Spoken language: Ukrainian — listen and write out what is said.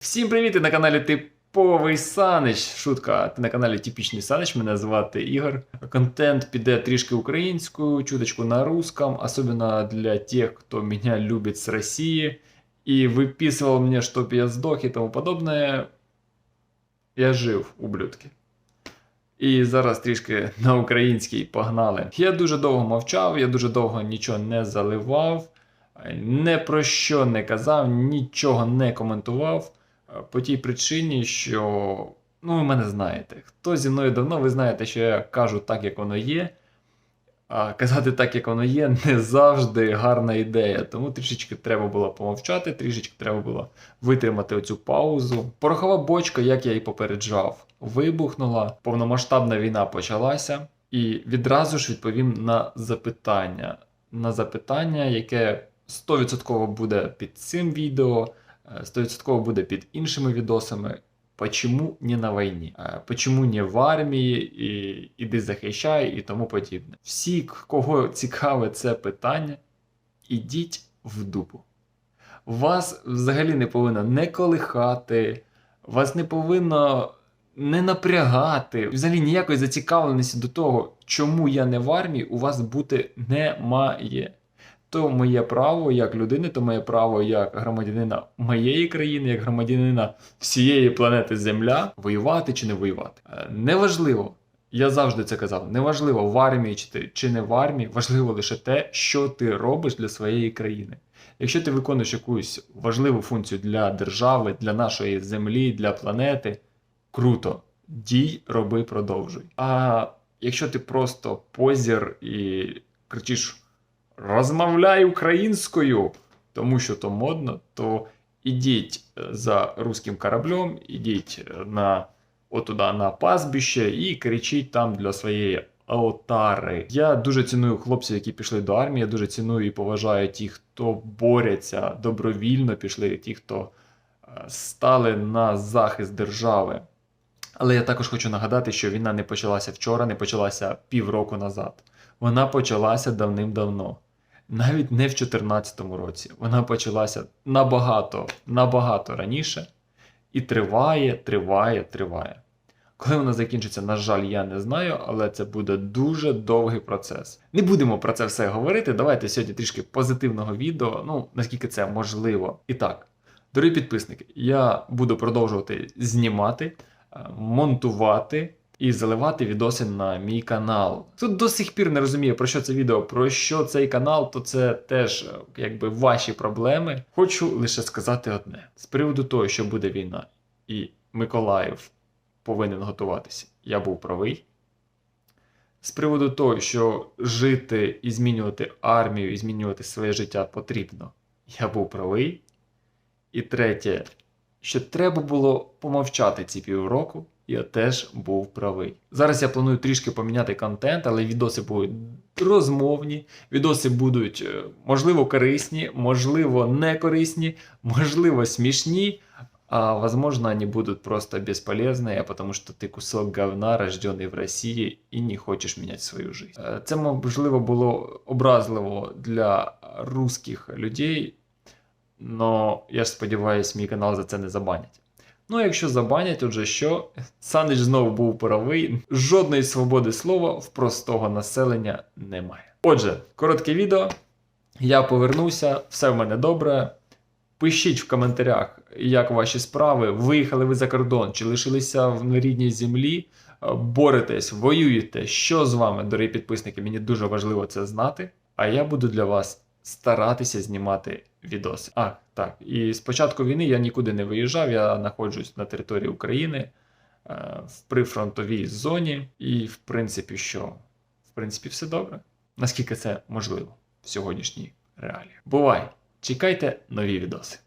Всім привіт! Ти на каналі Типовий Санич. Шутка, ти на каналі Типічний Санич. Мене звати Ігор. Контент піде трішки українською, чуточку на русском, особенно для тех, кто меня любит с России и выписывал мне, чтоб я сдох и тому подобное. Я жив, ублюдки. І зараз трішки на українській погнали. Я дуже довго мовчав, я дуже довго нічого не заливав, не про що не казав, нічого не коментував. По тій причині, що ну, ви мене знаєте. Хто зі мною давно, ви знаєте, що я кажу так, як воно є. А казати так, як воно є, не завжди гарна ідея. Тому трішечки треба було помовчати, трішечки треба було витримати оцю паузу. Порохова бочка, як я і попереджав, вибухнула. Повномасштабна війна почалася, і відразу ж відповім на запитання. На запитання, яке 100% буде під цим відео, 100% буде під іншими відосами. Почему не на війні? Е, Почему не в армії, і іди захищай і тому подібне. Всі, кого цікаве це питання, ідіть в дупу. Вас взагалі не повинно не колихати, вас не повинно не напрягати. Взагалі ніякої зацікавленості до того, чому я не в армії, у вас бути немає. То моє право як людини, то моє право як громадянина моєї країни, як громадянина всієї планети Земля, воювати чи не воювати. Е, Неважливо, я завжди це казав. Неважливо, в армії чи ти чи не в армії, важливо лише те, що ти робиш для своєї країни. Якщо ти виконуєш якусь важливу функцію для держави, для нашої землі, для планети, круто. Дій, роби, продовжуй. А якщо ти просто позір і кричиш розмовляй українською, тому що то модно, то ідіть е, за руським кораблем, ідіть е, на отуда на пастбище і кричіть там для своєї алтари. Я дуже ціную хлопців, які пішли до армії. Я дуже ціную і поважаю тих, хто борються добровільно, пішли, ті, хто е, стали на захист держави. Але я також хочу нагадати, що війна не почалася вчора, не почалася півроку назад. Вона почалася давним-давно. Навіть не в 2014 році. Вона почалася набагато, набагато раніше і триває, триває, триває. Коли вона закінчиться, на жаль, я не знаю, але це буде дуже довгий процес. Не будемо про це все говорити. Давайте сьогодні трішки позитивного відео, ну наскільки це можливо. І так, дорогі підписники, я буду продовжувати знімати, е, монтувати і заливати відоси на мій канал. Тут до сих пір не розумію, про що це відео, про що цей канал, то це теж е, якби ваші проблеми. Хочу лише сказати одне: з приводу того, що буде війна, і Миколаїв повинен готуватися. Я був правий. З приводу того, що жити і змінювати армію, і змінювати своє життя потрібно, я був правий. І третє, що треба було помовчати ці півроку, я теж був правий. Зараз я планую трішки поміняти контент, але відоси будуть розмовні, відоси будуть, е, можливо, корисні, можливо, не корисні, можливо, смішні. А возможно, они будут просто бесполезные, потому что ты кусок говна, рожденный в Росії, і не хочеш міняти свою жизнь. Е, Це можливо було образливо для русських людей, но я ж сподіваюся, мій канал за це не забанять. Ну, якщо забанять, отже що? Санич знову був правий. Жодної свободи слова в простого населення немає. Отже, коротке відео. Я повернувся, все в мене добре. Пишіть в коментарях, як ваші справи, виїхали ви за кордон, чи лишилися в рідній землі, боретесь, воюєте. Що з вами, дорогі підписники? Мені дуже важливо це знати. А я буду для вас старатися знімати відоси. А, так. І з початку війни я нікуди не виїжджав, я знаходжусь на території України е, в прифронтовій зоні. І, в принципі, що? В принципі, все добре. Наскільки це можливо в сьогоднішній реалії. Бувай! Чекайте нові відоси.